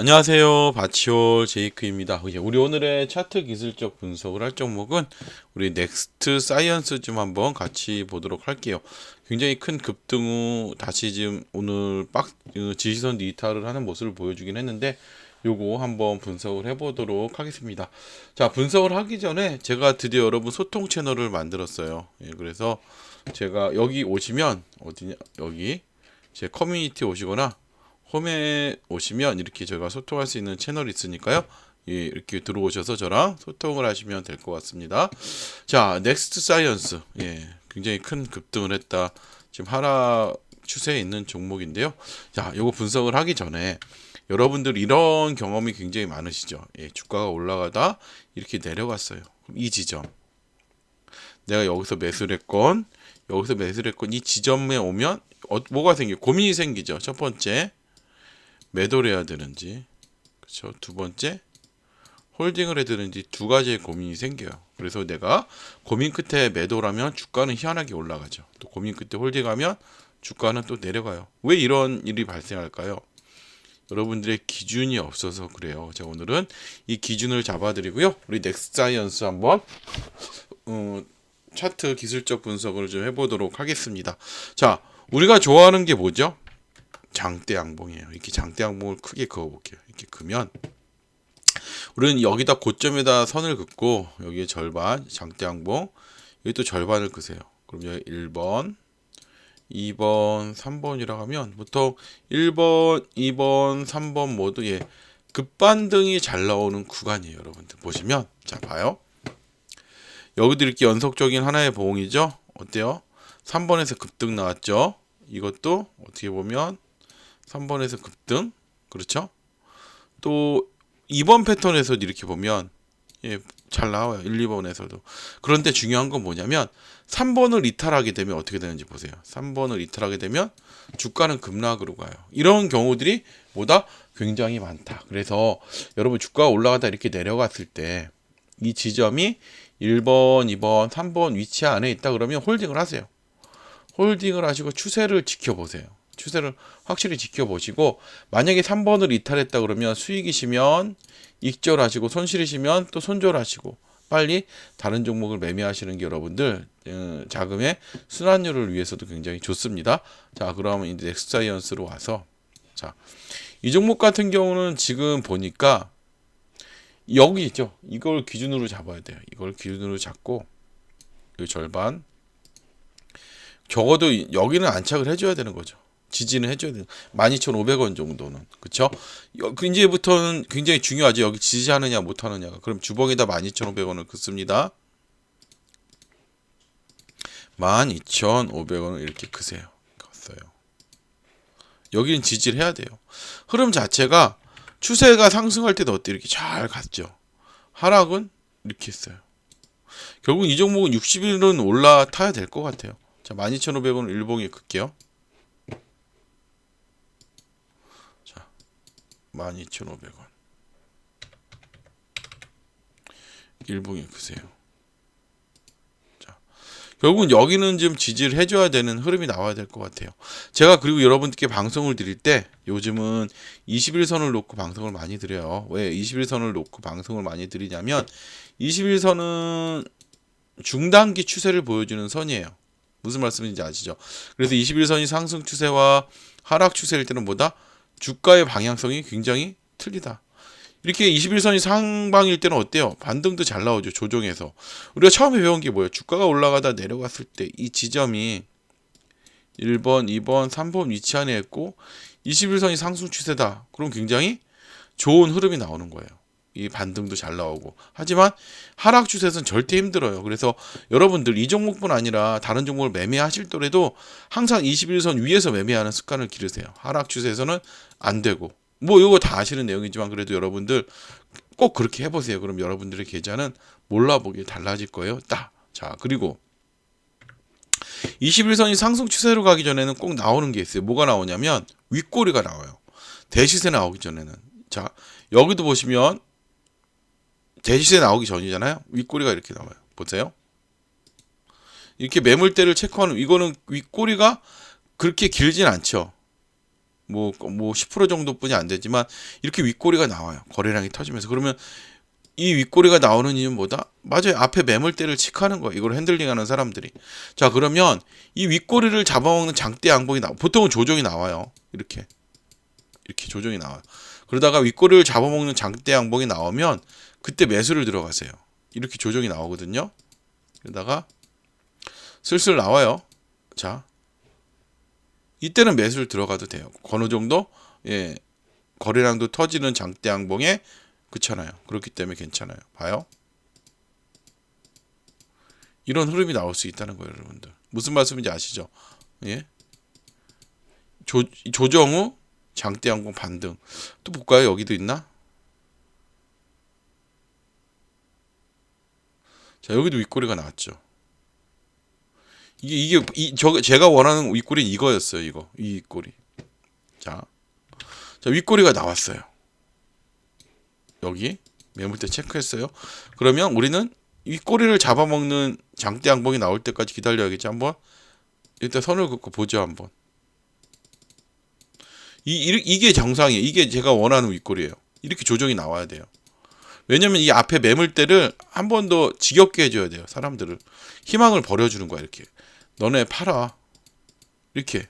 안녕하세요. 바치올 제이크입니다. 우리 오늘의 차트 기술적 분석을 할 종목은 우리 넥스트 사이언스 좀 한번 같이 보도록 할게요. 굉장히 큰 급등 후 다시 지금 오늘 빡 어, 지지선 이탈을 하는 모습을 보여주긴 했는데 요거 한번 분석을 해보도록 하겠습니다. 자 분석을 하기 전에 제가 드디어 여러분 소통 채널을 만들었어요. 예, 그래서 제가 여기 오시면 어디냐 여기 제 커뮤니티 오시거나 홈에 오시면 이렇게 저희가 소통할 수 있는 채널이 있으니까요. 예, 이렇게 들어오셔서 저랑 소통을 하시면 될 것 같습니다. 자, 넥스트 사이언스. 예, 굉장히 큰 급등을 했다. 지금 하락 추세에 있는 종목인데요. 자, 요거 분석을 하기 전에 여러분들 이런 경험이 굉장히 많으시죠. 예, 주가가 올라가다 이렇게 내려갔어요. 그럼 이 지점. 내가 여기서 매수를 했건, 여기서 매수를 했건, 이 지점에 오면, 어, 뭐가 생겨? 고민이 생기죠. 첫 번째. 매도를 해야 되는지 그렇죠? 두 번째 홀딩을 해야 되는지 두 가지의 고민이 생겨요. 그래서 내가 고민 끝에 매도라면 주가는 희한하게 올라가죠. 또 고민 끝에 홀딩하면 주가는 또 내려가요. 왜 이런 일이 발생할까요? 여러분들의 기준이 없어서 그래요. 제가 오늘은 이 기준을 잡아드리고요. 우리 넥스사이언스 한번 어, 차트 기술적 분석을 좀 해보도록 하겠습니다. 자 우리가 좋아하는 게 뭐죠 장대 양봉이에요. 이렇게 장대 양봉을 크게 그어볼게요. 이렇게 그면 우리는 여기다 고점에다 선을 긋고 여기에 절반 장대 양봉 여기 또 절반을 그세요. 그럼 여기 1번 2번 3번이라고 하면 보통 1번 2번 3번 모두 예 급반등이 잘 나오는 구간이에요. 여러분들 보시면 자 봐요. 여기도 이렇게 연속적인 하나의 봉이죠. 어때요? 3번에서 급등 나왔죠. 이것도 어떻게 보면 3번에서 급등. 그렇죠? 또 2번 패턴에서 이렇게 보면 예, 잘 나와요. 1, 2번에서도. 그런데 중요한 건 뭐냐면 3번을 이탈하게 되면 어떻게 되는지 보세요. 3번을 이탈하게 되면 주가는 급락으로 가요. 이런 경우들이 뭐다? 굉장히 많다. 그래서 여러분 주가가 올라가다 이렇게 내려갔을 때 이 지점이 1번, 2번, 3번 위치 안에 있다 그러면 홀딩을 하세요. 홀딩을 하시고 추세를 지켜보세요. 추세를 확실히 지켜보시고 만약에 3번을 이탈했다 그러면 수익이시면 익절하시고 손실이시면 또 손절하시고 빨리 다른 종목을 매매하시는 게 여러분들 어, 자금의 순환율을 위해서도 굉장히 좋습니다. 자, 그러면 이제 넥스사이언스로 와서 자, 이 종목 같은 경우는 지금 보니까 여기 있죠. 이걸 기준으로 잡아야 돼요. 이걸 기준으로 잡고 이 절반 적어도 여기는 안착을 해줘야 되는 거죠. 지지는 해줘야 돼요. 12,500원 정도는. 그쵸? 그 이제부터는 굉장히 중요하죠. 여기 지지하느냐 못하느냐가. 그럼 주봉에다 12,500원을 긋습니다. 12,500원을 이렇게 크세요. 컸어요. 여기는 지지를 해야 돼요. 흐름 자체가 추세가 상승할 때도 어때 이렇게 잘 갔죠. 하락은 이렇게 했어요. 결국 이 종목은 60일은 올라타야 될 것 같아요. 자, 12,500원을 일봉에 긋게요. 12,500원. 일봉이 크세요. 자, 결국은 여기는 좀 지지를 해줘야 되는 흐름이 나와야 될 것 같아요. 제가 그리고 여러분들께 방송을 드릴 때 요즘은 21선을 놓고 방송을 많이 드려요. 왜 21선을 놓고 방송을 많이 드리냐면 21선은 중단기 추세를 보여주는 선이에요. 무슨 말씀인지 아시죠? 그래서 21선이 상승 추세와 하락 추세일 때는 뭐다? 주가의 방향성이 굉장히 틀리다. 이렇게 21선이 상방일 때는 어때요? 반등도 잘 나오죠. 조정해서. 우리가 처음에 배운 게 뭐예요? 주가가 올라가다 내려갔을 때 이 지점이 1번, 2번, 3번 위치 안에 있고 21선이 상승 추세다. 그럼 굉장히 좋은 흐름이 나오는 거예요. 이 반등도 잘 나오고 하지만 하락 추세는 절대 힘들어요. 그래서 여러분들 이 종목뿐 아니라 다른 종목을 매매하실 때라도 항상 21선 위에서 매매하는 습관을 기르세요. 하락 추세에서는 안 되고 뭐 이거 다 아시는 내용이지만 그래도 여러분들 꼭 그렇게 해보세요. 그럼 여러분들의 계좌는 몰라보기 달라질 거예요. 딱. 자 그리고 21선이 상승 추세로 가기 전에는 꼭 나오는 게 있어요. 뭐가 나오냐면 윗꼬리가 나와요. 대시세 나오기 전에는 자 여기도 보시면 대시세 나오기 전이잖아요. 윗꼬리가 이렇게 나와요. 보세요. 이렇게 매물대를 체크하는 이거는 윗꼬리가 그렇게 길진 않죠. 뭐 뭐 10% 정도뿐이 안 되지만 이렇게 윗꼬리가 나와요. 거래량이 터지면서 그러면 이 윗꼬리가 나오는 이유는 뭐다? 맞아요. 앞에 매물대를 체크하는 거예요. 이걸 핸들링하는 사람들이. 자 그러면 이 윗꼬리를 잡아먹는 장대 양봉이 나. 보통은 조정이 나와요. 이렇게 이렇게 조정이 나와요. 그러다가 윗꼬리를 잡아먹는 장대 양봉이 나오면 그때 매수를 들어가세요. 이렇게 조정이 나오거든요. 그러다가 슬슬 나와요. 자 이때는 매수를 들어가도 돼요. 어느 정도 예 거래량도 터지는 장대 양봉에 그렇잖아요. 그렇기 때문에 괜찮아요. 봐요. 이런 흐름이 나올 수 있다는 거예요, 여러분들. 무슨 말씀인지 아시죠? 예. 조, 조정 후 장대 양봉 반등. 또 볼까요? 여기도 있나? 자, 여기도 윗꼬리가 나왔죠. 이게 이게 이, 저 제가 원하는 윗꼬리는 이거였어요, 이거. 이 윗꼬리. 자. 자, 윗꼬리가 나왔어요. 여기 매물대 체크했어요. 그러면 우리는 윗꼬리를 잡아먹는 장대 양봉이 나올 때까지 기다려야겠지. 한번 일단 선을 긋고 보죠, 한번. 이, 이 이게 정상이에요. 이게 제가 원하는 윗꼬리예요. 이렇게 조정이 나와야 돼요. 왜냐면 이 앞에 매물대를 한 번 더 지겹게 해줘야 돼요. 사람들을 희망을 버려주는 거야 이렇게. 너네 팔아. 이렇게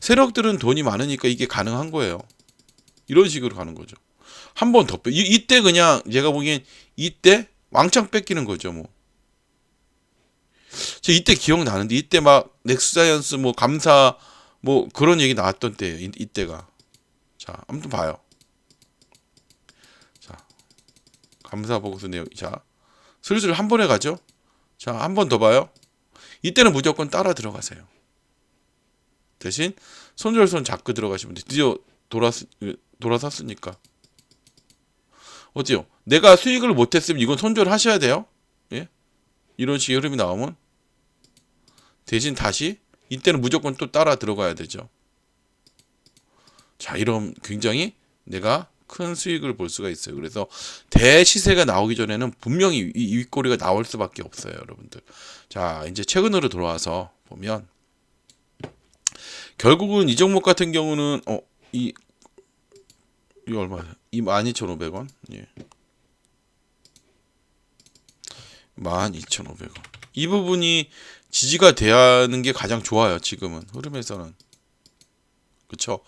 세력들은 돈이 많으니까 이게 가능한 거예요. 이런 식으로 가는 거죠. 한 번 더 빼. 이, 이때 그냥 제가 보기엔 이때 왕창 뺏기는 거죠, 뭐. 저 이때 기억나는데 이때 막 넥스자이언스 뭐 감사 뭐 그런 얘기 나왔던 때예요. 이, 이때가. 자, 아무튼 봐요. 자. 감사 보고서 내용. 자. 슬슬 한 번에 가죠. 자, 한 번 더 봐요. 이때는 무조건 따라 들어가세요. 대신 손절선 잡고 들어가시면 돼. 드디어 돌아 돌아섰으니까. 어때요? 내가 수익을 못했으면 이건 손절하셔야 돼요. 예? 이런 식의 흐름이 나오면 대신 다시 이때는 무조건 또 따라 들어가야 되죠. 자, 이런 굉장히 내가 큰 수익을 볼 수가 있어요. 그래서 대시세가 나오기 전에는 분명히 이 윗꼬리가 나올 수밖에 없어요, 여러분들. 자, 이제 최근으로 돌아와서 보면 결국은 이 종목 같은 경우는 어, 이 이거 얼마야? 이 12,500원. 예. 12,500원. 이 부분이 지지가 돼야 하는 게 가장 좋아요. 지금은 흐름에서는. 그쵸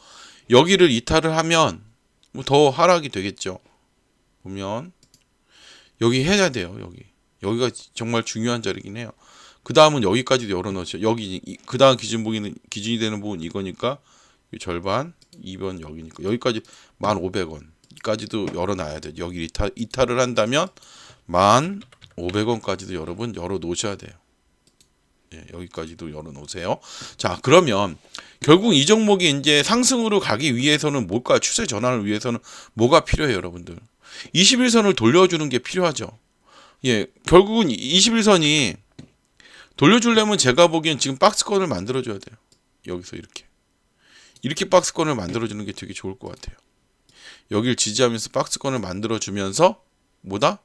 여기를 이탈을 하면 뭐 더 하락이 되겠죠. 보면 여기 해야 돼요. 여기. 여기가 정말 중요한 자리긴 해요. 그 다음은 여기까지도 열어놓죠. 여기 그 다음 기준 보기는 기준이 되는 부분 이거니까 절반 2번 여기니까 여기까지 1,500원까지도 열어놔야 돼요. 여기 이탈, 이탈을 한다면 1,500원까지도 여러분 열어 놓으셔야 돼요. 예, 여기까지도 열어 놓으세요. 자, 그러면 결국 이 종목이 이제 상승으로 가기 위해서는 뭘까? 추세 전환을 위해서는 뭐가 필요해요, 여러분들? 21선을 돌려주는 게 필요하죠. 예, 결국은 21선이 돌려주려면 제가 보기엔 지금 박스권을 만들어줘야 돼요. 여기서 이렇게. 이렇게 박스권을 만들어주는 게 되게 좋을 것 같아요. 여기를 지지하면서 박스권을 만들어주면서 뭐다?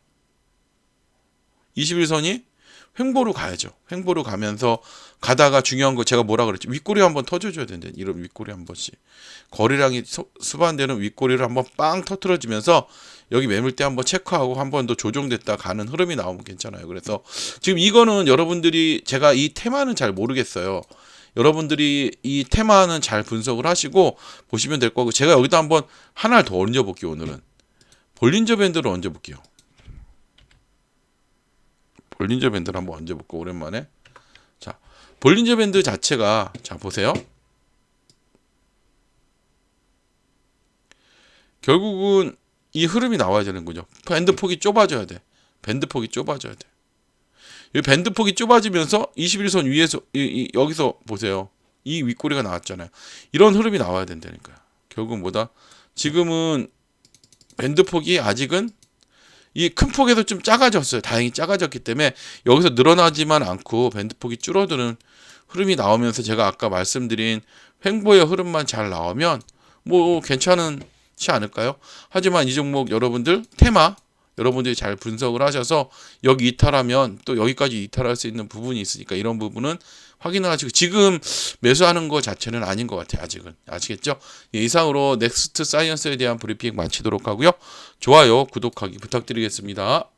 21선이 횡보로 가야죠. 횡보로 가면서 가다가 중요한 거 제가 뭐라 그랬지? 윗꼬리 한번 터져줘야 된대. 이런 윗꼬리 한 번씩. 거래량이 수반되는 윗꼬리를 한번 빵 터트려주면서 여기 매물대 한번 체크하고 한 번 더 조정됐다 가는 흐름이 나오면 괜찮아요. 그래서 지금 이거는 여러분들이 제가 이 테마는 잘 모르겠어요. 여러분들이 이 테마는 잘 분석을 하시고 보시면 될 거고 제가 여기다 한번 하나를 더 얹어 볼게요 오늘은 볼린저 밴드를 얹어 볼게요 볼린저 밴드를 한번 얹어 볼게요 오랜만에 자 볼린저 밴드 자체가 자 보세요 결국은 이 흐름이 나와야 되는 거죠 밴드 폭이 좁아져야 돼 밴드 폭이 좁아져야 돼 이 밴드 폭이 좁아지면서 21선 위에서 이, 이, 여기서 보세요. 이 윗꼬리가 나왔잖아요. 이런 흐름이 나와야 된다니까요. 결국 뭐다? 지금은 밴드 폭이 아직은 이 큰 폭에서 좀 작아졌어요. 다행히 작아졌기 때문에 여기서 늘어나지만 않고 밴드 폭이 줄어드는 흐름이 나오면서 제가 아까 말씀드린 횡보의 흐름만 잘 나오면 뭐 괜찮지 않을까요? 하지만 이 종목 여러분들 테마 여러분들이 잘 분석을 하셔서 여기 이탈하면 또 여기까지 이탈할 수 있는 부분이 있으니까 이런 부분은 확인을 하시고 지금 매수하는 거 자체는 아닌 것 같아요. 아직은 아시겠죠? 예, 이상으로 넥스트 사이언스에 대한 브리핑 마치도록 하고요. 좋아요, 구독하기 부탁드리겠습니다.